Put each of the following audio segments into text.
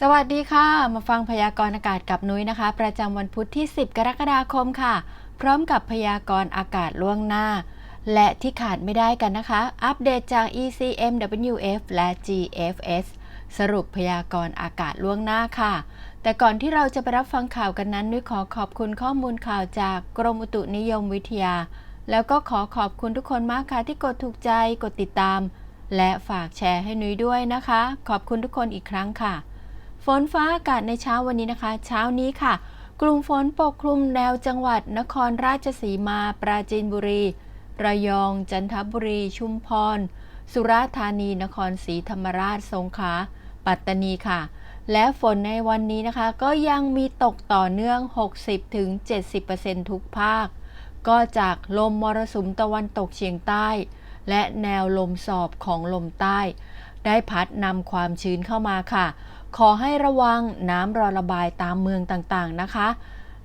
สวัสดีค่ะ มาฟังพยากรณ์อากาศกับนุ้ยนะคะ ประจำวันพุธที่ 10 กรกฎาคมค่ะ พร้อมกับพยากรณ์อากาศล่วงหน้า และที่ขาดไม่ได้กันนะคะ อัปเดตจาก ECMWF และ GFS สรุปพยากรณ์อากาศล่วงหน้าค่ะ แต่ก่อนที่เราจะไปรับฟังข่าวกันนั้นนุ้ยขอขอบคุณข้อมูลข่าวจากกรมอุตุนิยมวิทยา แล้วก็ขอขอบคุณทุกคนมากค่ะที่กดถูกใจกดติดตาม และฝากแชร์ให้นุ้ยด้วยนะคะ ขอบคุณทุกคนอีกครั้งค่ะ ฝนฟ้าอากาศในเช้าวันนี้นะคะ เช้านี้ค่ะ กลุ่มฝนปกคลุมแนวจังหวัดนครราชสีมา ปราจีนบุรี ระยอง จันทบุรี ชุมพร สุราษฎร์ธานี นครศรีธรรมราช สงขลา ปัตตานีค่ะ และฝนในวันนี้นะคะ ก็ยังมีตกต่อเนื่อง 60-70%ทุกภาค ก็จากลมมรสุมตะวันตกเฉียงใต้ และแนวลมสอบของลมใต้ ได้พัดนำความชื้นเข้ามาค่ะ ขอให้ระวังน้ำรอระบายตามเมืองต่างๆนะคะ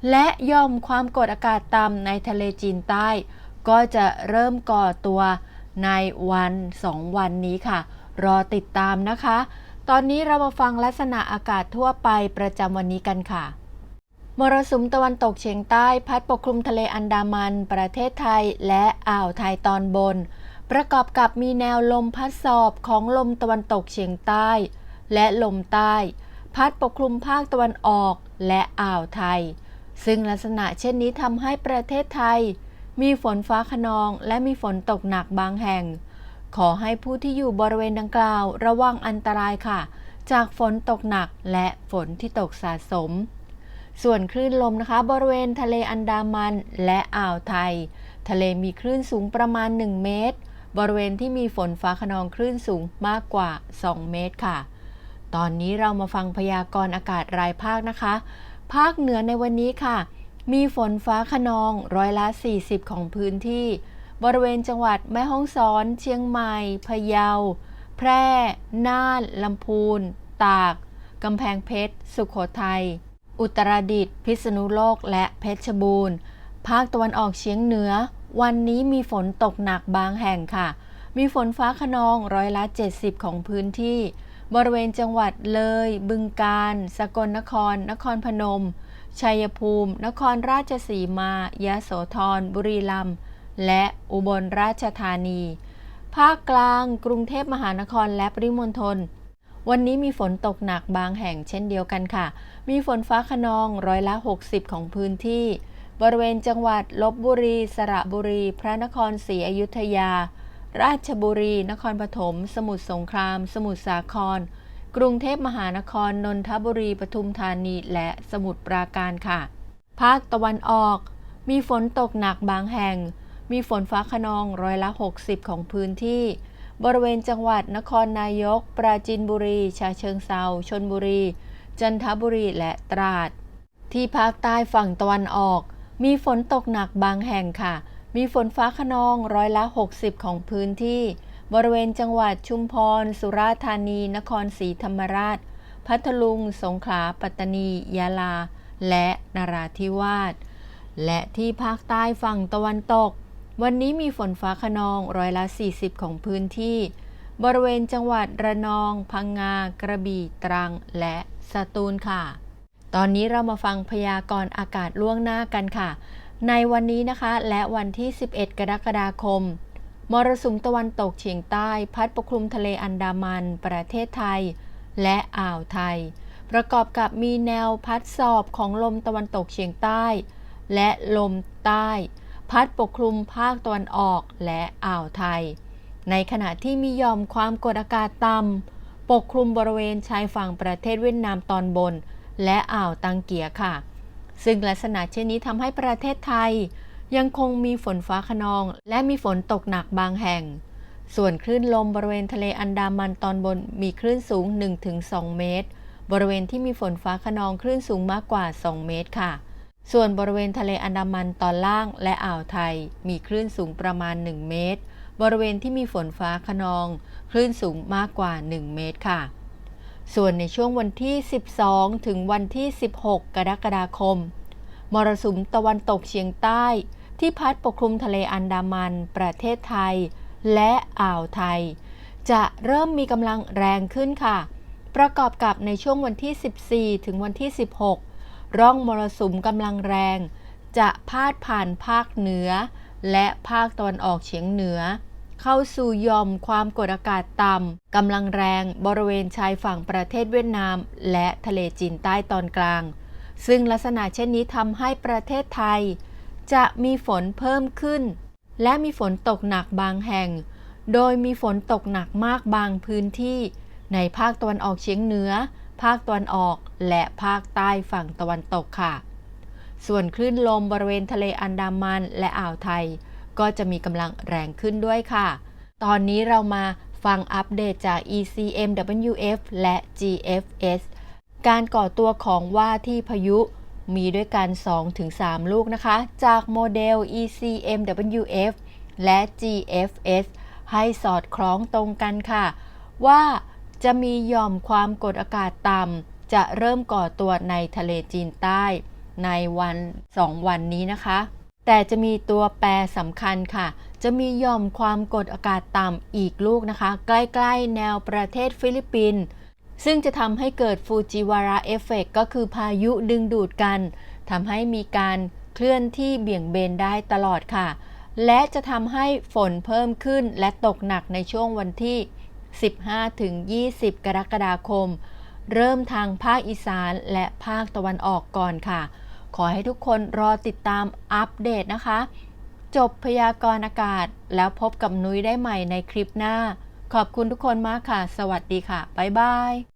และย่อมความกดอากาศต่ำในทะเลจีนใต้ ก็จะเริ่มก่อตัวในวันสองวันนี้ค่ะ รอติดตามนะคะ ตอนนี้เรามาฟังลักษณะอากาศทั่วไปประจำวันนี้กันค่ะมรสุมตะวันตกเฉียงใต้ พัดปกคลุมทะเลอันดามัน ประเทศไทยและอ่าวไทยตอนบน ประกอบกับมีแนวลมพัดสอบของลมตะวันตกเฉียงใต้ และลมใต้ พัดปกคลุมภาคตะวันออกและอ่าวไทย ซึ่งลักษณะเช่นนี้ทำให้ประเทศไทย มีฝนฟ้าขนองและมีฝนตกหนักบางแห่ง ขอให้ผู้ที่อยู่บริเวณดังกล่าวระวังอันตรายค่ะ จากฝนตกหนักและฝนที่ตกสะสม ส่วนคลื่นลมนะคะ บริเวณทะเลอันดามันและอ่าวไทย ทะเลมีคลื่นสูงประมาณ 1 เมตรบริเวณที่มีฝนฟ้าขนองคลื่นสูงมากกว่า 2 เมตรค่ะ ตอนนี้เรามาฟังพยากรณ์อากาศรายภาคนะคะ ภาคเหนือในวันนี้ค่ะ มีฝนฟ้าขนองร้อยละ 40 ของพื้นที่ บริเวณจังหวัดแม่ฮ่องสอน เชียงใหม่ พะเยา แพร่ น่าน ลำพูน ตาก กำแพงเพชร สุขโขทัย อุตรดิตถ์ พิษณุโลก และเพชรบูรณ์ ภาคตะวันออกเฉียงเหนือ วันนี้มีฝนตกหนักบางแห่งค่ะ มีฝนฟ้าขนองร้อยละ 70 ของพื้นที่ บริเวณจังหวัดเลย บึงกาฬ สกลนคร นครพนม ชัยภูมิ นครราชสีมา ยะโสธร บุรีรัมย์ และอุบลราชธานี ภาคกลาง กรุงเทพมหานคร และปริมณฑล วันนี้มีฝนตกหนักบางแห่งเช่นเดียวกันค่ะ มีฝนฟ้าขนองร้อยละ 60 ของพื้นที่ บริเวณจังหวัดลบบุรี สระบุรี พระนครศรีอยุธยา ราชบุรี นครปฐม สมุทรสงคราม สมุทรสาคร กรุงเทพมหานคร นนทบุรี ปทุมธานี และสมุทรปราการค่ะ ภาคตะวันออก มีฝนตกหนักบางแห่ง มีฝนฟ้าขนองร้อยละ 60 ของพื้นที่ บริเวณจังหวัดนครนายก ปราจีนบุรี ชาเชิงเซาชนบุรี จันทบุรี และตราด ที่ภาคใต้ฝั่งตะวันออก มีฝนตกหนักบางแห่งค่ะ มีฝนฟ้าขนองร้อยละ 60 ของพื้นที่ บริเวณจังหวัดชุมพร สุราษฎร์ธานี นครศรีธรรมราช พัทลุง สงขลา ปัตตานี ยะลา และนราธิวาส และที่ภาคใต้ฝั่งตะวันตก วันนี้มีฝนฟ้าขนองร้อยละ 40 ของพื้นที่ บริเวณจังหวัดระนอง พังงา กระบี่ ตรัง และสตูลค่ะ ตอนนี้เรามาฟังพยากรณ์อากาศล่วงหน้ากันค่ะ ในวันนี้นะคะและวันที่ 11 กรกฎาคม มรสุมตะวันตกเฉียงใต้ พัดปกคลุมทะเลอันดามัน ประเทศไทย และอ่าวไทย ประกอบกับมีแนวพัดสอบของลมตะวันตกเฉียงใต้ และลมใต้ พัดปกคลุมภาคตะวันออกและอ่าวไทย ในขณะที่มียอมความกดอากาศต่ำปกคลุมบริเวณชายฝั่งประเทศเวียดนามตอนบน และอ่าวตังเกียค่ะ ซึ่งลักษณะเช่นนี้ทำให้ประเทศไทย ยังคงมีฝนฟ้าขนอง และมีฝนตกหนักบางแห่ง ส่วนคลื่นลมบริเวณทะเลอันดามันตอนบนมีคลื่นสูง 1-2 เมตร บริเวณที่มีฝนฟ้าขนองคลื่นสูงมากกว่า 2 เมตรค่ะ ส่วนบริเวณทะเลอันดามันตอนล่างและอ่าวไทย มีคลื่นสูงประมาณ 1 เมตร บริเวณที่มีฝนฟ้าขนอง คลื่นสูงมากกว่า 1 เมตรค่ะ ส่วนในช่วงวันที่ 12 ถึงวันที่ 16 กรกฎาคม มรสุมตะวันตกเฉียงใต้ ที่พัดปกคลุมทะเลอันดามัน ประเทศไทย และอ่าวไทย จะเริ่มมีกำลังแรงขึ้นค่ะ ประกอบกับในช่วงวันที่ 14 ถึงวันที่ 16 ร่องมรสุมกำลังแรง จะพาดผ่านภาคเหนือ และภาคตะวันออกเฉียงเหนือ เข้าสู่ยอมความกดอากาศต่ำกำลังแรงบริเวณชายฝั่งประเทศเวียดนาม และทะเลจีนใต้ตอนกลาง ซึ่งลักษณะเช่นนี้ทำให้ประเทศไทย จะมีฝนเพิ่มขึ้น และมีฝนตกหนักบางแห่ง โดยมีฝนตกหนักมากบางพื้นที่ ในภาคตะวันออกเฉียงเหนือ ภาคตะวันออกและภาคใต้ฝั่งตะวันตกค่ะ ส่วนคลื่นลมบริเวณทะเลอันดามันและอ่าวไทย ก็จะมีกำลังแรงขึ้นด้วยค่ะ ตอนนี้เรามาฟังอัปเดตจาก ECMWF และ GFS การก่อตัวของว่าที่พายุมีด้วยกัน 2-3 ลูกนะคะ จากโมเดล ECMWF และ GFS ให้สอดคล้องตรงกันค่ะ ว่าจะมีหย่อมความกดอากาศต่ำจะเริ่มก่อตัวในทะเลจีนใต้ ในวัน 2 วันนี้นะคะ แต่จะมีตัวแปรสำคัญค่ะ จะมีย่อมความกดอากาศต่ำอีกลูกนะคะ ใกล้ๆ แนวประเทศฟิลิปปินส์ซึ่งจะทำให้เกิดฟูจิวาระเอฟเฟกก็คือพายุดึงดูดกันทำให้มีการเคลื่อนที่เบี่ยงเบนได้ตลอดค่ะ และจะทำให้ฝนเพิ่มขึ้นและตกหนักในช่วงวันที่ 15-20 กรกฎาคม เริ่มทางภาคอีสานและภาคตะวันออกก่อนค่ะ ขอให้ทุกคนรอติดตามอัปเดตนะคะ จบพยากรณ์อากาศแล้วพบกับนุ้ยได้ใหม่ในคลิปหน้า ขอบคุณทุกคนมากค่ะ สวัสดีค่ะ บ๊ายบาย